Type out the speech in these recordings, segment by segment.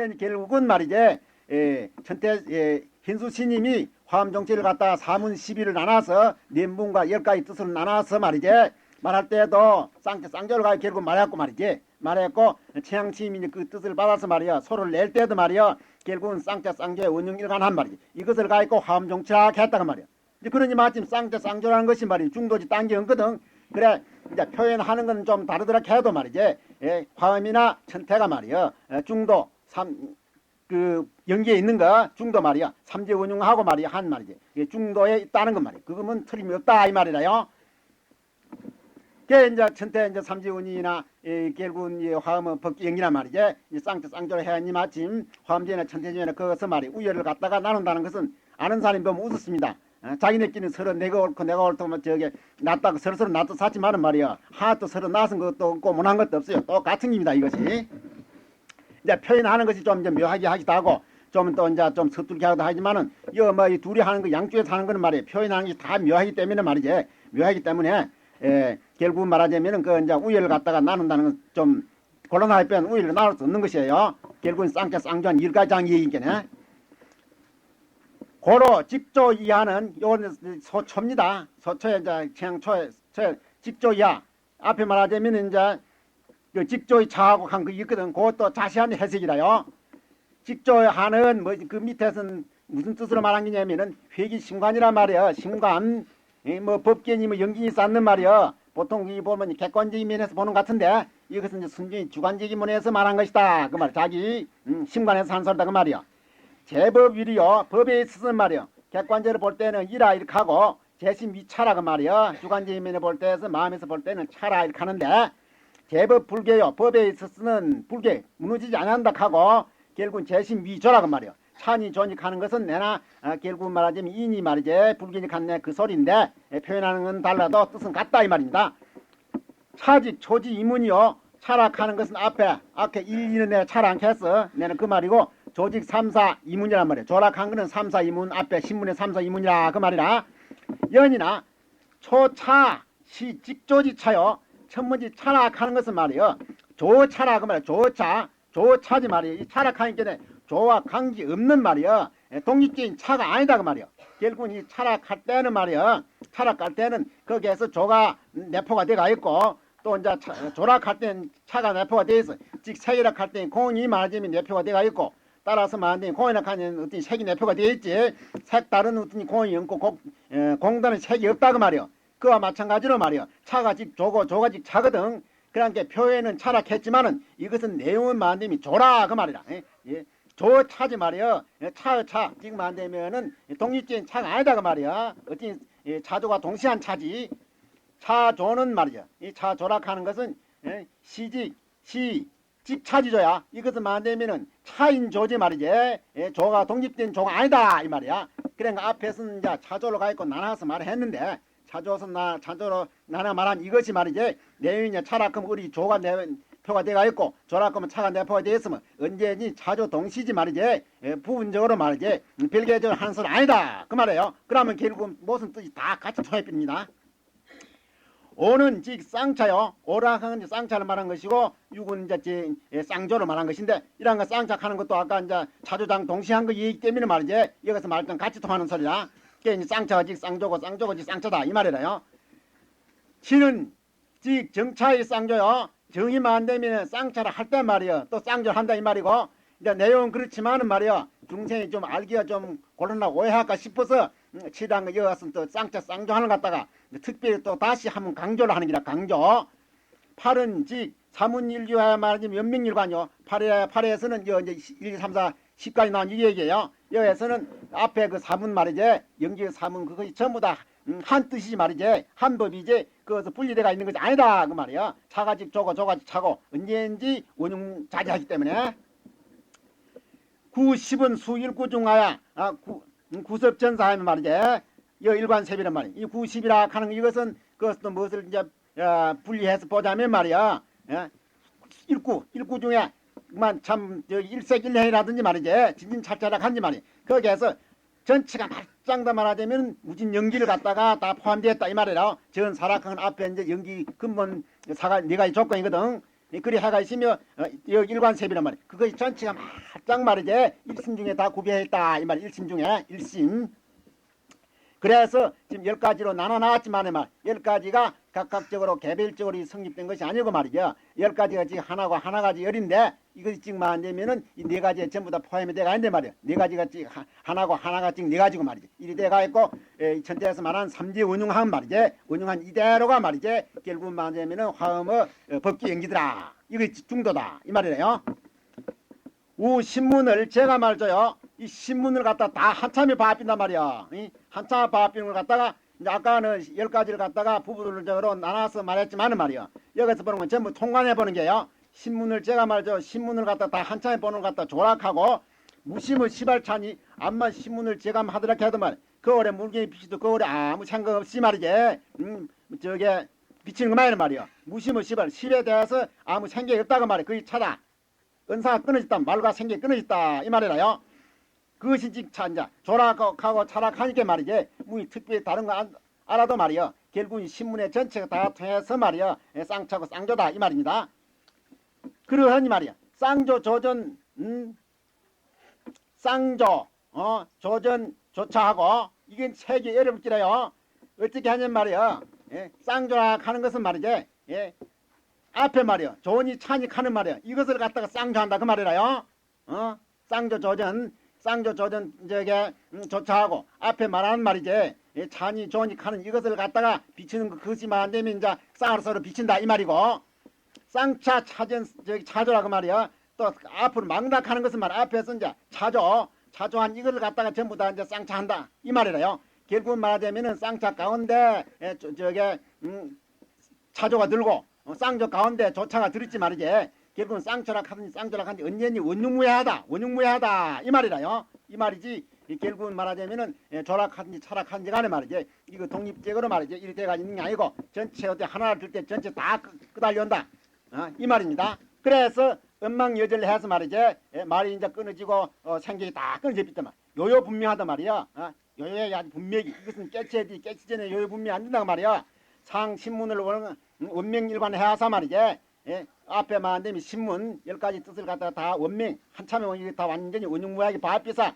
그러니까 결국은 말이지 에, 천태 에, hin수 스님이 화엄 정치를 갖다가 사문 12를 나눠서 년분과 열 가지 뜻을 나눠서 말이지 말할 때도 쌍 쌍절을 가 결국 말했고 말이지. 말했고 최양 스님이 그 뜻을 받아서 말이야 소를 낼 때도 말이야 결국은 쌍자 쌍조의 원흉 일관한 말이지. 이것을 가지고 화엄 정치라 했다가 말이야 이제 그러니 마침 쌍자 쌍조라는 것이 말이 중도지 딴게 없거든. 그래 이제 표현하는 건 좀 다르더라 해도 말이지. 예, 화음이나 천태가 말이야 예, 중도 삼 그 연기에 있는 거 중도 말이야. 삼재 원흉하고 말이야. 한 말이지. 이게 중도에 있다는 건 말이야. 그거면 틀림이 없다 이 말이라요. 그 이제 천태 이제 삼재원이나 이 결국은 이 화음은 법기 연기란 말이지. 이 쌍태 쌍조를 해야니 마침 화음제나 천태제나 그것을 말이 우열을 갖다가 나눈다는 것은 아는 사람이 보면 웃었습니다. 어, 자기네끼리 서로 내가 옳고 내가 옳고 뭐 저게 낫다고 서로 서로 낫도 사지만은 말이야. 하도 서로 낫은 것도 없고 못한 것도 없어요. 똑같은 입니다 이것이. 이제 표현하는 것이 좀 이제 묘하게 하기도 하고 좀 또 이제 좀 서툴게 하기도 하지만은 이거 뭐이 둘이 하는 거 양쪽에서 하는 거는 말이에요. 표현하는 게 다 묘하기 때문에 말이지. 묘하기 때문에 에, 결국 말하자면은 그 이제 우열을 갖다가 나눈다는 건 좀 곤란할 땐 우열을 나눌 수 없는 것이에요. 결국은 쌍자 쌍조한 일가장 얘기겠네. 고로 직조 이하는 요거는 소초입니다. 소초에 이제 최양초에 초 직조 이하 앞에 말하자면 이제 그 직조의 차하고 한 거 있거든. 그것도 자세한 해석이라요. 직조하는 뭐그 밑에서는 무슨 뜻으로 말한 거냐면은 회기 신관이란 말이야. 신관 이뭐 법견이 뭐 연기이 쌓는 말이야. 보통 이 보면 객관적인 면에서 보는 것 같은데 이것은 이제 순전히 주관적인 면에서 말한 것이다. 그 말. 자기 음, 신관에서 한 소리다 그 말이야. 제법일이요. 법에 있어서 말이요. 객관적으로 볼 때는 이라 이렇게 하고 재심 위차라 그 말이요. 주관적인 면에 볼 때에서 마음에서 볼 때는 차라 이렇게 하는데 제법 불개요. 법에 있어서는 불개 무너지지 않는다 하고 결국은 재심 위조라 그 말이요. 찬이 존익하는 것은 내나 아, 결국 말하자면 인이 말이지 불견이 같네 그 소리인데 에, 표현하는 건 달라도 뜻은 같다 이 말입니다. 차직 초지 이문이요. 차락하는 것은 앞에 앞에 1, 2는 내가 차락했어. 내는 그 말이고 조직 3, 4 이문이란 말이야. 조락한 거는 3, 4 이문 앞에 신문에 3, 4 이문이라 그 말이라. 연이나 초차 시 직조지 차요. 첫 번째 차락하는 것은 말이요. 조차라 그 말이야. 조차 조차지 말이야. 이 차락하니까 조와 관계 없는 말이야. 독립적인 차가 아니다 그 말이야. 결국은 이 차락할 때는 말이야. 차락할 때는 거기에서 조가 내포가 돼가 있고 또 이제 차- 조락할 때는 차가 내포가 돼 있어. 즉 세기락할 때는 공이 말하자면 내포가 돼가 있고 따라서 말하자면 공이락하는 어떤 색이 내포가 돼 있지. 색 다른 어떤 공이 없고 공, 에, 공단은 색이 없다 그 말이야. 그와 마찬가지로 말이야. 차가 직 조고 조가 직 차거든. 그러니까 표현은 차락했지만은 이것은 내용은 만듦이 조라 그 말이라. 예? 예. 조 차지 말이야. 예, 차, 차. 지금 만되면은 독립적인 차가 아니다 그 말이야. 어떤 예, 차조가 동시한 차지. 차조는 말이야. 이 차조락하는 것은 예, 시직, 시, 직차지조야. 이것은 만되면은 차인 조지 말이지. 예, 조가 독립된 조가 아니다 이 말이야. 그러니까 앞에서는 이제 차조로 가 있고 나눠서 말했는데 차조서 나 차조로 나눠 말한 이것이 말이지. 내용이 차락하면 우리 조가 내 표가 돼가 있고 조락하면 차가 내포가 돼 있으면 언제니 차조 동시지 말이지 예, 부분적으로 말이지 음, 별개적으로 소리 아니다. 그 말이에요. 그러면 결국 무슨 뜻이 다 같이 통합입니다. 오는 즉 쌍차요. 오락하는 쌍차를 말한 것이고 육은 이제 지- 예, 쌍조를 말한 것인데 이런 거 쌍착하는 것도 아까 이제 차조장 동시한 거이기 때문에 말이지 여기서 말했던 같이 통하는 소리라 쌍차가 즉 쌍조고 쌍조고 즉 쌍차다 이 말이라요 치는 즉 정차의 쌍조요. 정의만 안 되면 쌍차를 할 때 말이요. 또 쌍조를 한다 이 말이고 이제 내용은 그렇지만은 말이요. 중생이 좀 알기가 좀 곤란하고 오해할까 싶어서 음, 거 여기서 또 쌍차 쌍조 하는 것 같다가 특별히 또 다시 한번 강조를 하는 기라 강조. 팔은 즉 사문일교야 말하자면 연명일관요. 팔에 팔에서는 여 이제 1, 2, 3, 4, 10까지 나온 이 얘기예요. 여기에서는 앞에 그 사문 말이지 영지 사문 그것이 전부 다 음, 한 뜻이지 말이지 한 법이지 그것서 분리돼가 있는 것이 아니다 그 말이야. 차가직 조고 조가직 차고 언제인지 원흉 자제하기 때문에. 구십은 수일구 중하야 아, 구, 음, 구섭전사 하면 말이지 여 일관세비란 말이야. 이 구십이라 하는 거 이것은 그것도 무엇을 이제 어, 분리해서 보자면 말이야 예? 일구 일구 중에 만참 일색일해라든지 말이지 진진찰자락한지 말이야 거기에서 전체가 말짱 다 말하자면 무진 연기를 갖다가 다 포함되었다 이 말이라 전 사락한 앞에 이제 연기 근본 사가 네 가지 조건이거든 그리 해가 있으며 어, 일관세비란 말이야. 그것이 전체가 말짱 말이지 일심 중에 다 구비했다 이 말. 일심 중에 일심. 그래서 지금 열 가지로 나눠 나왔지만 말, 열 가지가 각각적으로 개별적으로 성립된 것이 아니고 말이죠. 열 가지가 지금 하나고 하나 가지 열인데 이것이 지금 안 되면은 이 네 가지에 전부 다 포함이 돼가 있는데 말이야. 네 가지가 지금 하- 하나고 하나가 지금 네 가지고 말이지. 이리 돼가 있고 에, 이 천태에서 말한 삼지 운용한 말이지. 운용한 이대로가 말이지. 결국 말하자면은 화음의 어, 법기 연기더라. 이거 중도다 이 말이래요. 우 신문을 제가 말줘요. 이 신문을 갖다 다 한참에 봐빈단 말이야. 이 한참 봐빈 걸 갖다가 이제 아까는 열 가지를 갖다가 부부들적으로 나눠서 말했지만은 말이야. 여기서 보는 건 전부 통관해 보는 게요. 신문을 제가 말죠. 신문을 갖다 다 한참에 보는 걸 갖다 조락하고 무심의 시발찬이 암만 신문을 제가 하더라 해도 말. 그 오래 물개이 비치도 그 아무 상관없이 말이지. 음 저게 비치는 것만 말이야. 무심의 시발 시에 대해서 아무 생각이 없다고 말이야. 그게 차다. 은사가 끊어졌다. 말과 생각이 끊어졌다. 이 말이라요. 그것이 찬자 조락하고 차락하니까 말이지. 뭐 특별히 다른 거 안, 알아도 말이야 결국 이 신문의 전체가 다 통해서 말이야 예, 쌍차고 쌍조다 이 말입니다. 그러하니 말이야 쌍조 조전 음, 쌍조 어? 조전 조차하고. 이게 세계 어렵기라요. 어떻게 하냐면 말이야 예, 쌍조락 하는 것은 말이지. 예, 앞에 말이야 조니 찬이 하는 말이야 이것을 갖다가 쌍조한다 그 말이라요. 어? 쌍조 조전 쌍조 조전 저게 음, 조차하고 앞에 말하는 말이지. 이 찬이 조니 하는 이것을 갖다가 비치는 거 그것이만 안 되면 이제 쌍으로 서로 비친다 이 말이고. 쌍차 차전 저기 차조라고 말이야. 또 앞으로 망락하는 것은 말 앞에서 이제 차조 차조한 이걸 갖다가 전부 다 이제 쌍차한다 이 말이래요. 결국 말하자면은 쌍차 가운데 에, 저, 저게 음, 차조가 들고 어, 쌍조 가운데 조차가 들었지 말이지 결국은 쌍조락 하든지 쌍조락 하든지 언제니 원흉무해하다 원흉무해하다. 이 말이라요. 이 말이지. 이 결국은 말하자면은 예, 조락하든지 차락하든지 간에 말이지 이거 독립적으로 말이지 이렇게가 있는 게 아니고 전체 어때 하나를 들 때 전체 다 끄- 끄달려 온다. 어, 이 말입니다. 그래서 음망여절을 해서 말이지 예, 말이 이제 끊어지고 어, 생각이 다 있단 말. 요요 분명하단 말이야 어, 요요에 분명히. 이것은 깨쳐야 돼. 깨치 전에 요요 분명히 안 된다고 말이야 상 신문을 원- 원명일관 해서 말이지 예, 앞에만 안 되면 신문 열 가지 뜻을 갖다가 다 원명 한참에 이게 다 완전히 원흉무하게 바삐사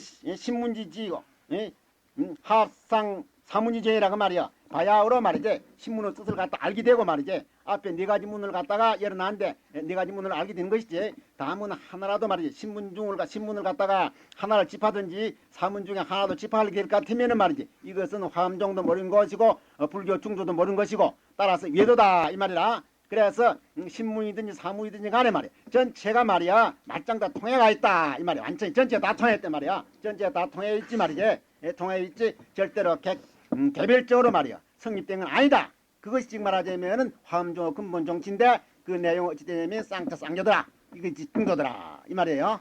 시- 예, 신문지 지고 예, 음, 합상 사문지제라고 말이야. 바야흐로 말이지. 신문의 뜻을 갖다 알게 되고 말이지. 앞에 네 가지 문을 갖다가 열어놨는데 예, 네 가지 문을 알게 된 것이지. 다문 하나라도 말이지. 신문 중을 가- 신문을 갖다가 하나를 집하든지 사문 중에 하나도 집할 것 같으면은 말이지. 이것은 화엄정도 모르는 것이고 어, 불교 중조도 모르는 것이고 따라서 외도다 이 말이라 그래서 음, 신문이든지 사무이든지 간에 말이야. 전체가 말이야 말짱 다 통해가 있다. 이 말이야. 완전히 전체 다 통했단 말이야. 전체 다 통해 있지 말이지. 예, 통해 있지. 절대로 개, 음, 개별적으로 말이야. 성립된 건 아니다. 그것이 지금 말하자면은 화엄종 근본 정치인데 그 내용 어찌 되냐면 쌍차 쌍조더라. 이거 집중도더라. 이 말이에요.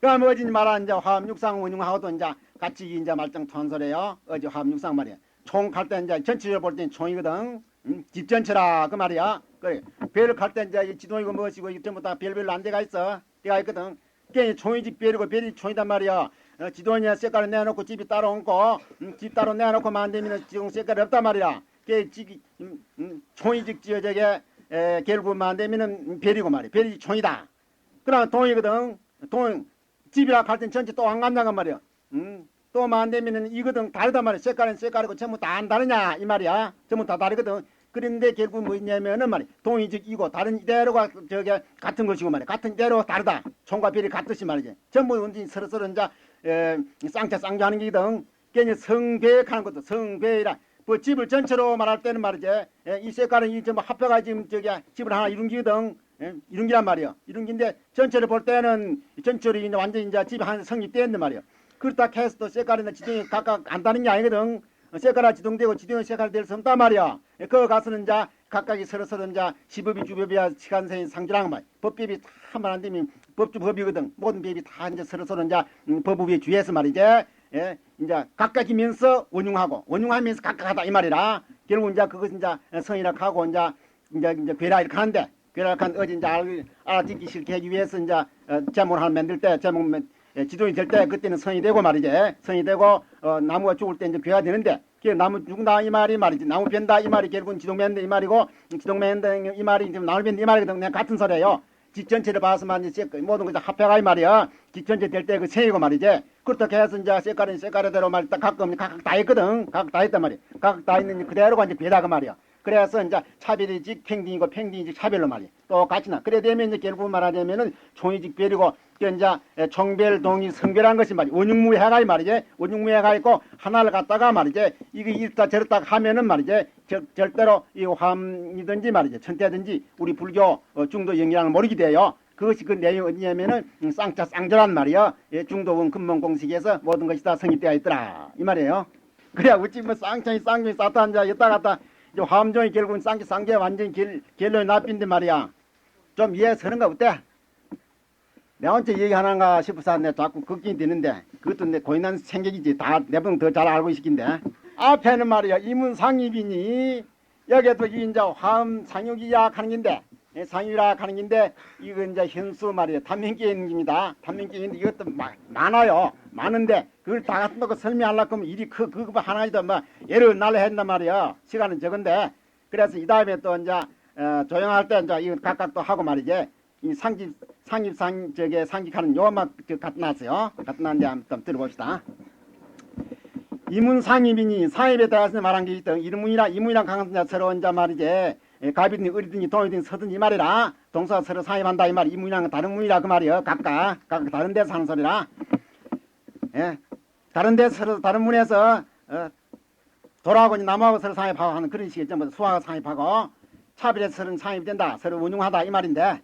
그럼 어제 말한 이제 화엄 육상 운용하고도 이제 같이 이제 말짱 통솔해요. 어제 화엄 육상 말이야. 총 갈때 이제 전체적으로 볼 때는 총이거든. 음, 집 전체라. 그 말이야 그래 별을 갈때 이제 이 지동이고 무엇이고 이 전부 다 별별로 안 돼가 있어. 돼가 있거든. 그게 총이 집 별이고 별이 총이단 말이야. 어, 지도냐 색깔을 내놓고 집이 따로 얹고 음, 집 따로 내놓고 만들면 지금 색깔이 없단 말이야. 그게 집이 음, 음, 총이 집 지어 저게 에, 결국 만들면은 별이고 말이야. 별이 총이다. 그럼 동이거든. 동 집이라 갈땐 전체 또 안 간다는 말이야. 음, 또 만들면은 이거든. 다르단 말이야. 색깔은 색깔이고 전부 다 안 다르냐 이 말이야. 전부 다 다르거든 그런데 결국 뭐 있냐면은 말이야. 동이 즉 이고 다른 이대로가 저게 같은 것이고 말이야. 같은 이대로 다르다. 총과 별이 같듯이 말이지. 전부 완전히 서로서로 이제 에, 쌍차 쌍조하는 게거든 이제 성배하는 것도 성배라. 뭐 집을 전체로 말할 때는 말이지 에, 이 색깔은 이 전부 합해가 지금 저기 집을 하나 이룬 게거든 예, 이룬 게란 말이야. 이룬 게인데 전체를 볼 때는 전체로 이제 완전히 이제 집이 하나 성립되었단 말이야. 그렇다 해서 또 색깔이나 지동이 각각 안 다른 게 아니거든 어, 색깔이 지동되고 지동이 색깔이 될수 없단 말이야. 예, 그거 가서는 이제 각각이 서로 서로 이제 시법이 주법이야 시간생이 상주랑 말. 법법이 다만 안 되면 법주 법이거든. 모든 법이 다 이제 서로 서로 이제 음, 법법에 주의해서 말이지. 예, 이제 각각이면서 원흉하고 원흉하면서 각각하다 이 말이라. 결국 이제 그것 이제 성이라 하고 이제 이제 이제 괴라 이렇게 하는데 괴라 한 어제 이제 알, 알아듣기 싫게 하기 위해서 이제 어, 제목을 하나 만들 때 제목 만- 예, 지도이 될 때 그때는 성이 되고 말이지. 성이 되고 어, 나무가 죽을 때 이제 괴가 되는데 그 나무 죽다 이 말이 말이지 나무 벤다 이 말이 결국은 지동맨다 이 말이고 지동맨다 이 말이 지금 나무 벤다 이 말이거든 그냥 같은 소리예요. 직 전체를 봐서만 이제 색- 모든 거다 합해가 이 말이야. 직 전체 될 때 그 세이고 말이지. 그렇게 해서 이제 색깔은 색깔대로 말이 딱 각각 다 있거든. 각각 다 있단 말이야. 각각 다 있는 그대로가 이제 괴다 그 말이야. 그래서 이제 차별이직 팽딩이고 팽딩이직 차별로 말이야. 똑같이 나. 그래 되면 이제 결국 말하자면은 총이직 별이고 그 이제 총별 동이 성별한 것이 말이야 원육무해가 이 말이지 원육무해가 있고 하나를 갖다가 말이지 이거 이렇다 저렇다 하면은 말이지 절, 절대로 이 화암이든지 말이지 천태든지 우리 불교 어, 중도 영향을 모르게 돼요. 그것이 그 내용이 어디냐면은 음, 쌍자 쌍절한 말이요. 예, 중도원 근본공식에서 모든 것이 다 성립되어 있더라 이 말이에요. 그래야 어찌 뭐 쌍창이 쌍종이 사탄 자 이따 갔다 이제 화암종이 결국은 쌍기 쌍계 완전히 결, 결론이 나빈데 말이야. 좀 이해 서는가 어때? 언제 얘기하는가 싶어서 내 자꾸 걱정이 되는데 그것도 내 고인한 생각이지. 다 내분 더 잘 알고 있긴데. 앞에는 말이야 이문상입이니 여기에도 이 이제 화음 상육이야 하는 긴데 예, 상유라 하는 긴데 이거 이제 현수 말이야 단면기입니다. 단면기인데 이것도 마- 많아요. 많은데 그걸 다 갖다 놓고 설명하려고 하면 일이 크 그거 하나이다. 뭐 예를 날려 했단 말이야. 시간은 적은데. 그래서 이 다음에 또 이제 어, 조용할 때 이제 이거 각각 또 하고 말이지. 이 상집 상입 상 저게 상직하는 요만 갖다 놨어요. 갖다 놨는데 한번 들어봅시다. 이문 상입이니 상입에 대해서 말한 게 있던 이문이라 이문이랑 강한 서로 이제 말이지 예, 갑이든지 을이든지 동이든지 서든지 이 말이라 동사 서로 상입한다 이 말. 이문이랑 다른 문이라 그 말이요. 각각 각각 다른 데서 하는 소리라. 예, 다른 데 서로 다른 문에서 어, 돌아오고 남하고 서로 상입하고 하는 그런 식의 전부 수화가 상입하고 차별에서 서로 상입이 된다. 서로 운용하다 이 말인데.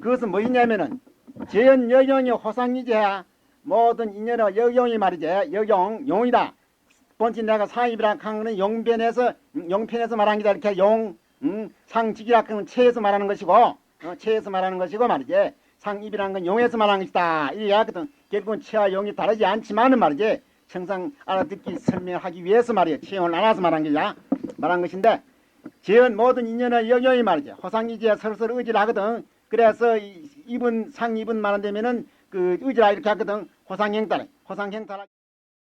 그것은 뭐냐면은 재현 여경이 호상이제 모든 인연의 여경이 말이지. 여경 용이다. 본체 내가 상입이라 하는 용변에서 음, 용편에서 말하는 게다. 이렇게 용 음, 상직이라 하는 체에서 말하는 것이고 어, 체에서 말하는 것이고 말이지. 상입이라는 건 용에서 말하는 것이다. 이게 하거든. 결국은 체와 용이 다르지 않지만은 말이지. 청상 알아듣기 설명하기 위해서 말이야. 체용을 나눠서 말한 게야. 말한 것인데 재현 모든 인연의 여경이 말이죠. 호상이지야 서로서로 의지를 하거든. 그래서 이- 이분 상 이분 말한 되면은 그 의지라 이렇게 하거든. 호상행탈, 호상행탈.